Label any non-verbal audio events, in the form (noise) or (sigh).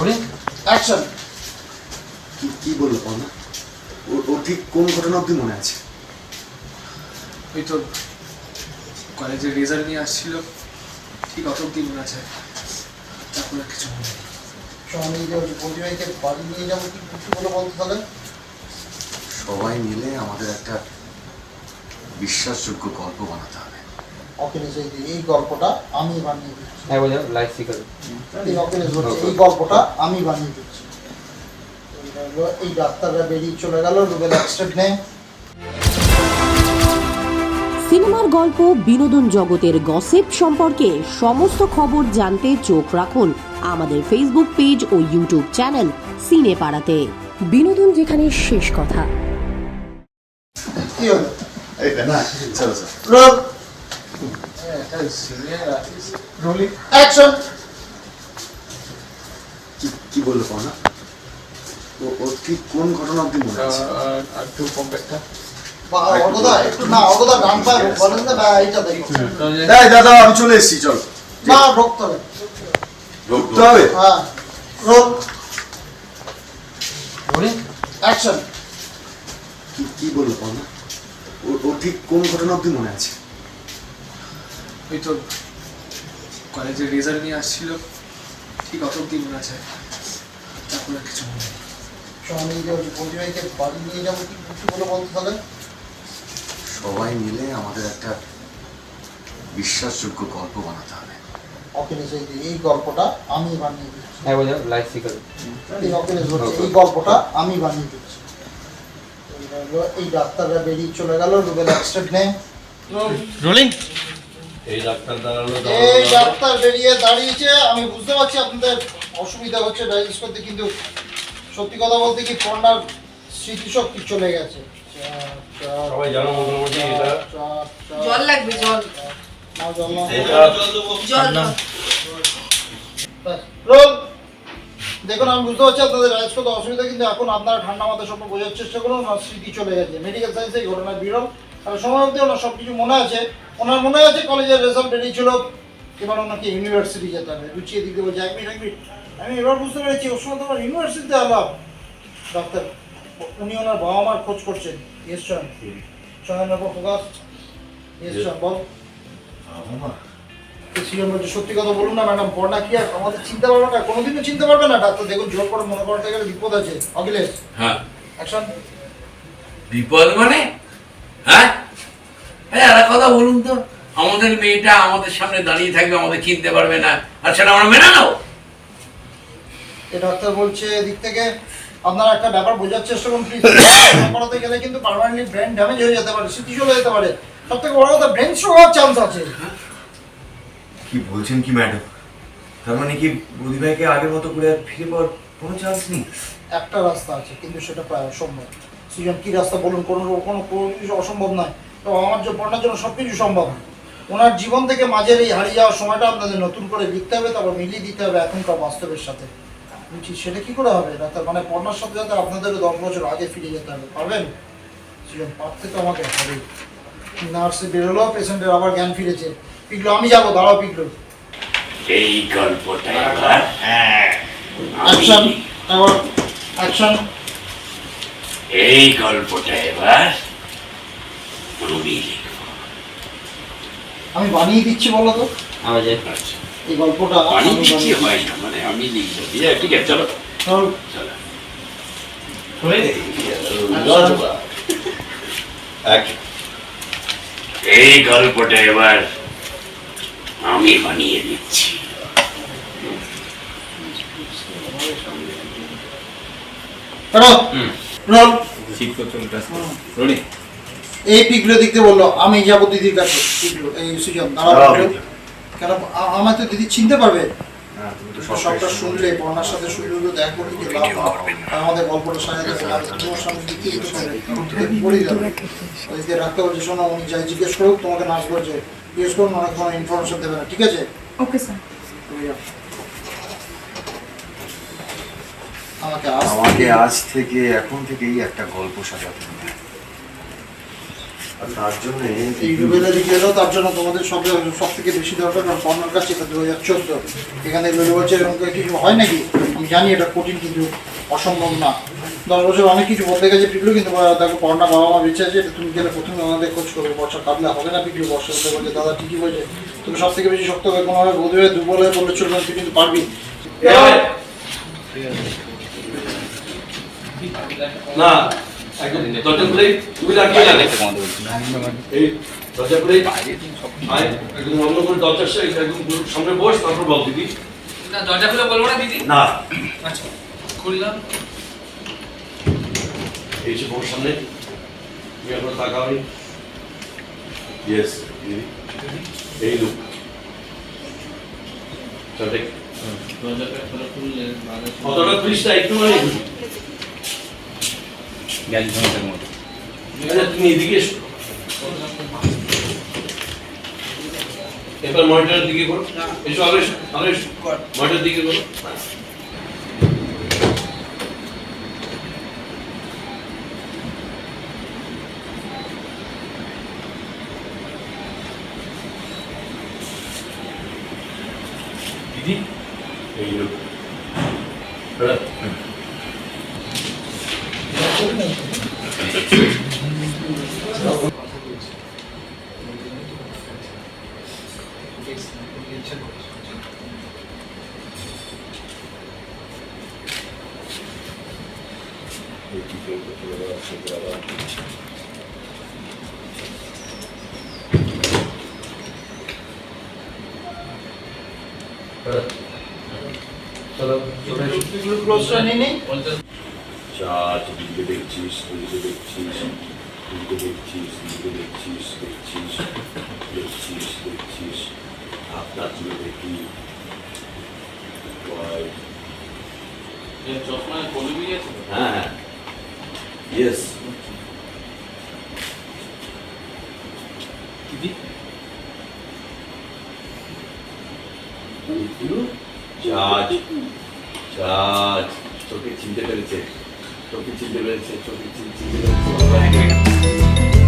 Rolling action কি কি বলল পর্ণা ও ঠিক কোন ঘটনা অবধি মনে আছে? ওই তো কলেজের রেজাল্ট নিয়ে আসছিল। ঠিক অত অব্দি মনে আছে? তারপর কিছু মনে নেই। প্রতিভাইকে বাড়ি নিয়ে যাব কি কিছু বলে বলতে তাহলে? সবাই মিলে আমাদের একটা বিশ্বাসযোগ্য গল্প বানাতে হবে। অখিলেশ এই এই গল্পটা আমি বানিয়ে দিচ্ছি। হ্যাঁ লাইট শিকার এই অখিলেশ বলছে এই গল্পটা আমি বানিয়ে দিচ্ছি। এই ডাক্তাররা বেরিয়ে চলে গেল রুবেল অ্যাক্সিডেন্ট নেই। সিনেমার গল্প বিনোদন জগতের গসিপ সম্পর্কে সমস্ত খবর জানতে চোখ রাখুন আমাদের ফেসবুক পেজ ও ইউটিউব চ্যানেল সিনে পাড়াতে বিনোদন যেখানে শেষ কথা। কি হলো? না চলো চলো। রোল অ্যাকশন কি কি বলল পর্ণা ও ও ঠিক কোন ঘটনা অবধি মনে আছে? একটু না অগদা গান পায় বলেন না বা এইটা দেখো। এই দাদা আমি চলে এসেছি চল। না ঢুকতে হবে ঢুকতে হবে হ্যাঁ। রোল অ্যাকশন কি কি ও ও ঠিক কোন ঘটনা অবধি মনে আছে? ওই তো কলেজের রেজাল্ট নিয়ে আসছিল। ঠিক অত অব্দি মনে আছে। তারপর আর কিছু মনে নেই। যে প্রতিভাইকে বাড়ি নিয়ে যাব কি কিছু বলে বলতে তাহলে? সবাই মিলে আমাদের একটা বিশ্বাসযোগ্য গল্প বানাতে হবে। অখিলেশ এই এই গল্পটা আমি বানিয়ে দিচ্ছি। হ্যাঁ বোঝা লাইট শিকার এই অখিলেশ বলছে এই গল্পটা আমি বানিয়ে দিচ্ছি। এই ডাক্তাররা বেরিয়ে চলে গেল রুবেল অ্যাক্সিডেন্ট নেই। রোলিং এই ডাক্তার দাঁড়াল এই ডাক্তার বেরিয়ে দাঁড়িয়েছে। আমি বুঝতে পারছি আপনাদের অসুবিধা হচ্ছে ডায়ালিস করতে কিন্তু সত্যি কথা বলতে কি পড়নার স্মৃতিশক্তি চলে গেছে। সবাই জানো মোটামুটি এটা? জল লাগবে জল। না জল না। জল দেখুন আমি বুঝতে পারছি আপনাদের করতে অসুবিধা কিন্তু এখন আপনারা ঠান্ডা মাথা সব বোঝার চেষ্টা করুন স্মৃতি চলে গেছে। মেডিকেল সায়েন্সে এই ঘটনা বিরল। সময় অবধি ওনার সব কিছু মনে আছে। ওনার মনে আছে কলেজের রেজাল্ট বেরিয়েছিল এবার ওনাকে ইউনিভার্সিটি যেতে হবে। গুছিয়ে দিতে বলছে এক মিনিট এক মিনিট আমি এবার বুঝতে পেরেছি ওর সময় তোমার ইউনিভার্সিটিতে আলাপ। ডাক্তার উনি ওনার বাবা মার খোঁজ করছেন ইয়েস চয়ন। চয়নের উপর ফোকাস ইয়েস চয়ন বল বলছে সত্যি কথা বলুন না ম্যাডাম পড়না কি আর আমাদের চিনতে পারবে না কোনোদিনও চিনতে পারবে না? ডাক্তার দেখুন জোর করে মনে করতে গেলে বিপদ আছে। অখিলেশ হ্যাঁ। অ্যাকশন বিপদ মানে? হ্যাঁ? আরে একটা কথা বলুন তো। আমাদের মেয়েটা আমাদের সামনে দাঁড়িয়ে থাকবে আমাদের চিনতে পারবে না। আর সেটা আমরা মেনে নেব। ডাক্তার বলছে এদিক থেকে আপনারা একটা ব্যাপার বোঝার চেষ্টা করুন (laughs) প্লিজ করাতে গেলে কিন্তু পার্মানেন্টলি ব্রেন ড্যামেজ হয়ে যেতে পারে স্মৃতি চলে যেতে পারে। সব থেকে বড় কথা ব্রেন স্ট্রোক হওয়ার চান্স আছে। কি বলছেন কি ম্যাডাম তার মানে কি প্রতিভাকে আগের মতো করে আর ফিরে পাওয়ার কোনো চান্স নেই? একটা রাস্তা আছে কিন্তু সেটা প্রায় অসম্ভব। সৃজন কি রাস্তা বলুন কোনো কোনো কোনো কিছু অসম্ভব নয়। তো আমার জন্য পড়ার জন্য সব কিছু সম্ভব। ওনার জীবন থেকে মাঝের এই হারিয়ে যাওয়ার সময়টা আপনাদের নতুন করে লিখতে হবে তারপর মিলিয়ে দিতে হবে এখনকার বাস্তবের সাথে। বলছি সেটা কি করে হবে? ডাক্তার মানে পড়ার সাথে সাথে আপনাদেরও দশ বছর আগে ফিরে যেতে হবে পারবেন? সৃজন পারতে তো আমাকে হবে। নার্সে বেরোলো পেশেন্টের আবার জ্ঞান ফিরেছে। পিগলো আমি যাব দাঁড়াও পিগলো এই গল্পটা হ্যাঁ। অ্যাকশন এবার অ্যাকশন এই গল্পটা এবার আমি লিখব। আমি বানিয়ে দিচ্ছি বলো তো। আওয়াজ আচ্ছা। এই গল্পটা বানিয়ে দিচ্ছি। হয় না মানে আমি লিখব। দিয়ে ঠিক আছে চলো। চল। চলো। এই গল্পটা এবার আমি বানিয়ে দিচ্ছি। ঠিক করতে রোলি এই পিগলো দেখতে বলল আমি যাব দিদির কাছে। এই সুজন। কেন আ- আমায় তো দিদি চিনতে পারবে। হ্যাঁ সবটা শুনলে। পড়ার সাথে শুনলে দেখা করে কি লাভ হবে? আর আমাদের গল্পটা সাজাতে তোমার সামনে দিকে দিতে যাবে। ওইদিকে রাখতে বলছে শোনো উনি যাই জিজ্ঞেস করুক তোমাকে নাচ বলছে। জিজ্ঞেস করুন অনেক কোনো ইনফরমেশন দেবে না ঠিক আছে? ওকে স্যার তুমি যাও। আমাকে আমাকে আজ থেকে এখন থেকেই একটা গল্প সাজাতে হবে। আর তার জন্য এই রুবেলে লিখে এলো তার জন্য তোমাদের সব সব থেকে বেশি দরকার কারণ পর্ণার কাছে এটা দু হাজার চোদ্দ এখানে রুবেল বলছে এরকম কিছু হয় নাকি? আমি জানি এটা কঠিন কিন্তু অসম্ভব না। দশ বছর অনেক কিছু বলতে গেছে পিকলু কিন্তু দেখো পড়না বাবা মা বেঁচে আছে এটা তুমি গেলে প্রথমে ওনাদের খোঁজ করবে বর্ষা কাঁদলে হবে না পিকলু বর্ষা বলতে বলছে দাদা ঠিকই বলছে। তুমি সব থেকে বেশি শক্ত হবে কোনোভাবে বোধ হয়ে দুর্বল হয়ে বললে চলবে তুই কিন্তু পারবি। না একদম দরজা খুলে তুমি দাঁড়িয়ে যাবে এই দরজা খুলে একদম অন্য করে দরজার একদম সামনে বস তারপর বল দিদি না দরজা খুলে বলব না দিদি? না। আচ্ছা খুললাম। এই যে সামনে তুমি এখন তাকাওনি? ইয়েস দিদি। এই লুক। চল দেখ। কতটা একটু মানে আচ্ছা তুমি এদিকে এসো। এবার মনিটরের দিকে করো। এসো, আরও এসো আরও এসো। মনিটরের দিকে করো। দিদি, এই লোক চলো পিকলু ক্লোজটা নিয়ে নেই চাচ দিদিকে দেখছিস দিদিকে দেখছিস দিদিকে দেখছিস দিদিকে দেখছিস দেখছিস দেখছিস দেখছিস আপনার তুলে দেখি Why? হ্যাঁ হ্যাঁ ইয়েস চাচ চাচ তোকে চিনতে পেরেছে তোকে চিনতে পেরেছে তোকে চিনতে পেরেছে